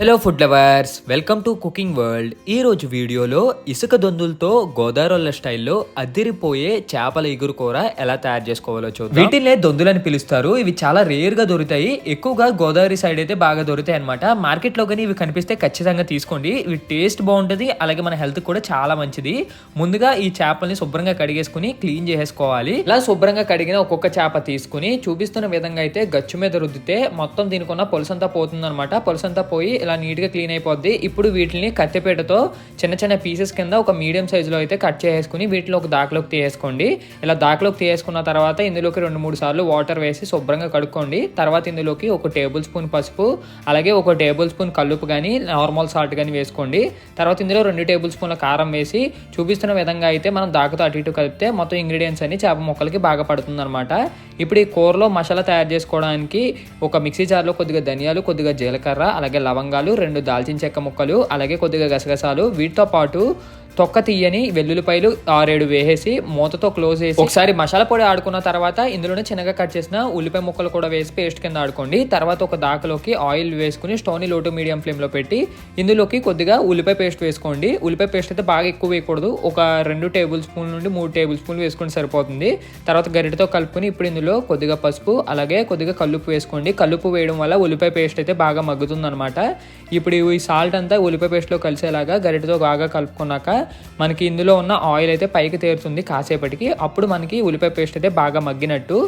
Hello food lovers welcome to cooking world ఈ రోజు వీడియోలో ఇసుక దొందులతో గోదావరి స్టైల్లో అదిరిపోయే చేపల ఎగురు కూర ఎలా తయారు చేసుకోవాలో చూద్దాం. వీటినే దొందులని పిలుస్తారు. ఇవి చాలా రేర్గా దొరుకుతాయి. ఎక్కువగా గోదావరి సైడ్ అయితే బాగా దొరుకుతాయి అనమాట మార్కెట్లో కానీ ఇవి కనిపిస్తే ఖచ్చితంగా తీసుకోండి. ఇవి టేస్ట్ బాగుంటది. అలాగే మన హెల్త్ కూడా చాలా మంచిది. ముందుగా ఈ చేపల్ని శుభ్రంగా కడిగేసుకుని క్లీన్ చేసేసుకోవాలి. ఇలా శుభ్రంగా కడిగిన ఒక్కొక్క చేప తీసుకుని చూపిస్తున్న విధంగా అయితే గచ్చు మీద రుద్దితే మొత్తం దీనికి ఉన్న పొలుసంతా పోతుంది అనమాట పొలుసంతా పోయి ఇలా నీట్గా క్లీన్ అయిపోద్ది. ఇప్పుడు వీటిని కత్తిపేటతో చిన్న చిన్న పీసెస్ కింద ఒక మీడియం సైజులో అయితే కట్ చేసుకుని వీటిలో ఒక దాకలోకి తీసేసుకోండి ఇలా దాకలోకి తీసేసుకున్న తర్వాత ఇందులోకి రెండు మూడు సార్లు వాటర్ వేసి శుభ్రంగా కడుక్కోండి. తర్వాత ఇందులోకి ఒక టేబుల్ స్పూన్ పసుపు అలాగే ఒక టేబుల్ స్పూన్ కల్లుపు కానీ నార్మల్ సాల్ట్ కానీ వేసుకోండి. తర్వాత ఇందులో రెండు టేబుల్ స్పూన్ల కారం వేసి చూపిస్తున్న విధంగా అయితే మనం దాకతో అటు ఇటు కలిపితే మొత్తం ఇంగ్రీడియంట్స్ అన్ని చేప ముక్కలకి బాగా పడుతుంది అనమాట ఇప్పుడు ఈ కూరలో మసాలా తయారు చేసుకోవడానికి ఒక మిక్సీ జార్లో కొద్దిగా ధనియాలు కొద్దిగా జీలకర్ర అలాగే లవంగాలు రెండు దాల్చిన చెక్క ముక్కలు అలాగే కొద్దిగా గసగసాలు. వీటితో పాటు తొక్క తీయని వెల్లుల్లిపాయలు ఆరేడు వేసేసి మూతతో క్లోజ్ చేసి ఒకసారి మసాలా పొడి ఆడుకున్న తర్వాత ఇందులోనే చిన్నగా కట్ చేసిన ఉల్లిపాయ ముక్కలు కూడా వేసి పేస్ట్ కింద ఆడుకోండి. తర్వాత ఒక దాకలోకి ఆయిల్ వేసుకుని స్టోని లోటు మీడియం ఫ్లేమ్లో పెట్టి ఇందులోకి కొద్దిగా ఉల్లిపాయ పేస్ట్ వేసుకోండి. ఉల్లిపాయ పేస్ట్ అయితే బాగా ఎక్కువ వేయకూడదు. ఒక రెండు టేబుల్ స్పూన్ నుండి మూడు టేబుల్ స్పూన్లు వేసుకుని సరిపోతుంది. తర్వాత గరిటతో కలుపుకొని ఇప్పుడు ఇందులో కొద్దిగా పసుపు అలాగే కొద్దిగా కల్లుపు వేసుకోండి. కల్లుపు వేయడం వల్ల ఉల్లిపాయ పేస్ట్ అయితే బాగా మగ్గుతుంది అనమాట ఇప్పుడు ఈ సాల్ట్ అంతా ఉల్లిపాయ పేస్ట్లో కలిసేలాగా గరిటతో బాగా కలుపుకున్నాక మనకి ఇందులో ఉన్న ఆయిల్ అయితే పైకి తేరుతుంది కాసేపటికి. అప్పుడు మనకి ఉల్లిపాయ పేస్ట్ అయితే బాగా మగ్గినట్టు.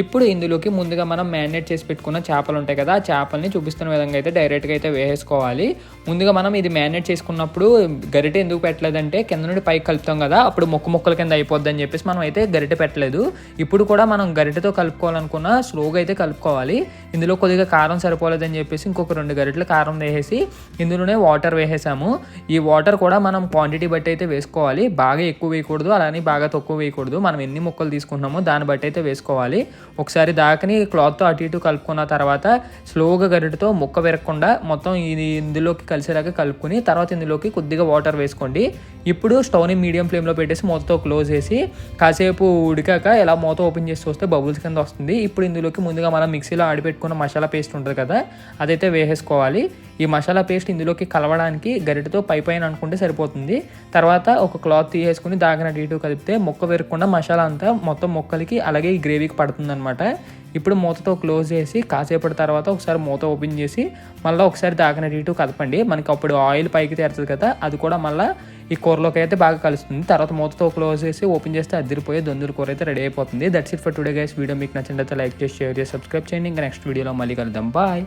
ఇప్పుడు ఇందులోకి ముందుగా మనం మ్యారినేట్ చేసి పెట్టుకున్న చేపలు ఉంటాయి కదా ఆ చేపల్ని చూపిస్తున్న విధంగా అయితే డైరెక్ట్గా అయితే వేసేసుకోవాలి. ముందుగా మనం ఇది మ్యారినేట్ చేసుకున్నప్పుడు గరిటె ఎందుకు పెట్టలేదంటే కింద నుండి పైకి కలుపుతాం కదా అప్పుడు మొక్క మొక్కల కింద అయిపోద్ది అని చెప్పేసి మనం అయితే గరిటె పెట్టలేదు. ఇప్పుడు కూడా మనం గరిటెతో కలుపుకోవాలనుకున్న స్లోగా అయితే కలుపుకోవాలి. ఇందులో కొద్దిగా కారం సరిపోలేదని చెప్పేసి ఇంకొక రెండు గరిటెలు కారం వేసేసి ఇందులోనే వాటర్ వేసేసాము. ఈ వాటర్ కూడా మనం క్వాంటిటీ బట్టి అయితే వేసుకోవాలి. బాగా ఎక్కువ వేయకూడదు అలానే బాగా తక్కువ వేయకూడదు. మనం ఎన్ని ముక్కలు తీసుకుంటున్నామో దాన్ని బట్టి అయితే వేసుకోవాలి. ఒకసారి దాకని క్లాత్తో అటు ఇటు కలుపుకున్న తర్వాత స్లోగా గరిటతో ముక్క విరగకుండా మొత్తం ఇది ఇందులోకి కలిసేలాగా కలుపుకొని తర్వాత ఇందులోకి కొద్దిగా వాటర్ వేసుకోండి. ఇప్పుడు స్టవ్ని మీడియం ఫ్లేమ్లో పెట్టేసి మూతతో క్లోజ్ చేసి కాసేపు ఉడికాక ఇలా మూత ఓపెన్ చేసి చూస్తే బబుల్స్ కింద వస్తుంది. ఇప్పుడు ఇందులోకి ముందుగా మనం మిక్సీలో ఆడిపెట్టుకున్న మసాలా పేస్ట్ ఉంటుంది కదా అదైతే వేసేసుకోవాలి. ఈ మసాలా పేస్ట్ ఇందులోకి కలవడానికి గరిటతో పై పైన అనుకుంటే సరిపోతుంది. తర్వాత ఒక క్లాత్ తీసేసుకుని దాగిన ఇటు కలిపితే మొక్క విరగకుండా మసాలా అంతా మొత్తం మొక్కలకి అలాగే ఈ గ్రేవీకి పడుతుంది. అనమాట ఇప్పుడు మూతతో క్లోజ్ చేసి కాసేపటి తర్వాత ఒకసారి మూత ఓపెన్ చేసి మళ్ళీ ఒకసారి దాగిన ఇటు కలపండి. మనకి అప్పుడు ఆయిల్ పైకి తెరుతుంది కదా అది కూడా మళ్ళీ ఈ కూరలోకి అయితే బాగా కలుస్తుంది. తర్వాత మూతతో క్లోజ్ చేసి ఓపెన్ చేస్తే అదిరిపోయే దొందుల కూర అయితే రెడీ అయిపోతుంది. That's it for today guys video మీకు నచ్చినట్లయితే లైక్ చేసి షేర్ చేసి సబ్స్క్రైబ్ చేయండి. ఇంకా నెక్స్ట్ వీడియోలో మళ్ళీ కలుద్దాం. బాయ్